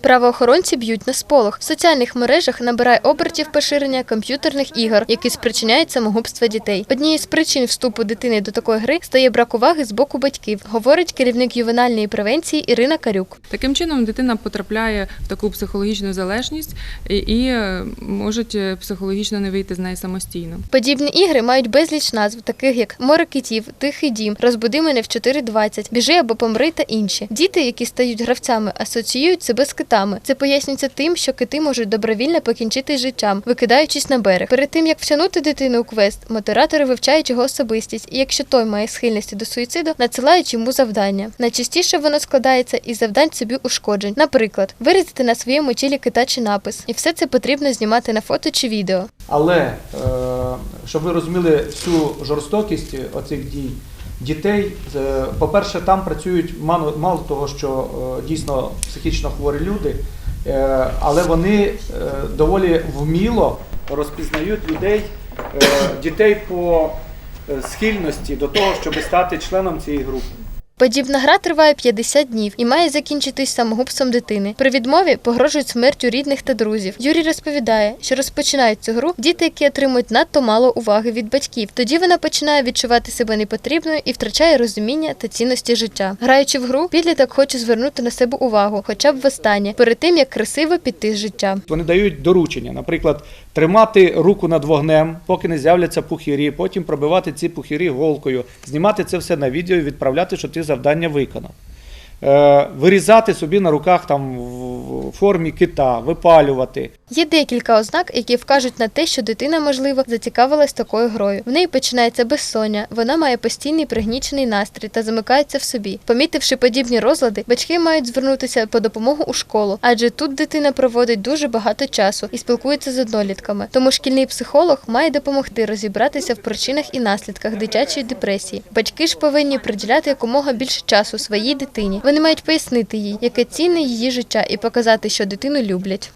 Правоохоронці б'ють на сполох. В соціальних мережах набирає обертів поширення комп'ютерних ігор, які спричиняють самогубство дітей. Однією з причин вступу дитини до такої гри стає брак уваги з боку батьків, говорить керівник ювенальної превенції Ірина Карюк. Таким чином дитина потрапляє в таку психологічну залежність і, е, е, психологічно не вийти з неї самостійно. Подібні ігри мають безліч назв, таких як море китів, тихий дім, розбуди мене в 4.20, біжи або помри та інші. Діти, які стають гравцями, асоціюють себе з китами. Це пояснюється тим, що кити можуть добровільно покінчити з життям, викидаючись на берег. Перед тим як втягнути дитину у квест, модератори вивчають його особистість, і якщо той має схильності до суїциду, надсилають йому завдання. Найчастіше воно складається із завдань собі ушкоджень. Наприклад, вирізати на своєму тілі кита чи напис, і все це потрібно знімати на фото чи відео. Але е, щоб ви розуміли всю жорстокість оцих дій дітей, е, по-перше, там працюють мало, того, що е, дійсно психічно хворі люди, е, але вони доволі вміло розпізнають людей, дітей по схильності до того, щоб стати членом цієї групи. Подібна гра триває 50 днів і має закінчитись самогубством дитини. При відмові погрожують смертю рідних та друзів. Юрій розповідає, що розпочинають цю гру діти, які отримують надто мало уваги від батьків. Тоді вона починає відчувати себе непотрібною і втрачає розуміння та цінності життя. Граючи в гру, підліток хоче звернути на себе увагу, хоча б востаннє, перед тим як красиво піти з життя. Вони дають доручення, наприклад, тримати руку над вогнем, поки не з'являться пухирі, потім пробивати ці пухирі голкою, знімати це все на відео і відправляти, що ти завдання виконав. Е, вирізати собі на руках там в формі кита, випалювати. Є декілька ознак, які вкажуть на те, що дитина, можливо, зацікавилась такою грою. В неї починається безсоння, вона має постійний пригнічений настрій та замикається в собі. Помітивши подібні розлади, батьки мають звернутися по допомогу у школу, адже тут дитина проводить дуже багато часу і спілкується з однолітками. Тому шкільний психолог має допомогти розібратися в причинах і наслідках дитячої депресії. Батьки ж повинні приділяти якомога більше часу своїй дитині. Вони мають пояснити їй, яке цінне її життя, і показати, що дитину люблять.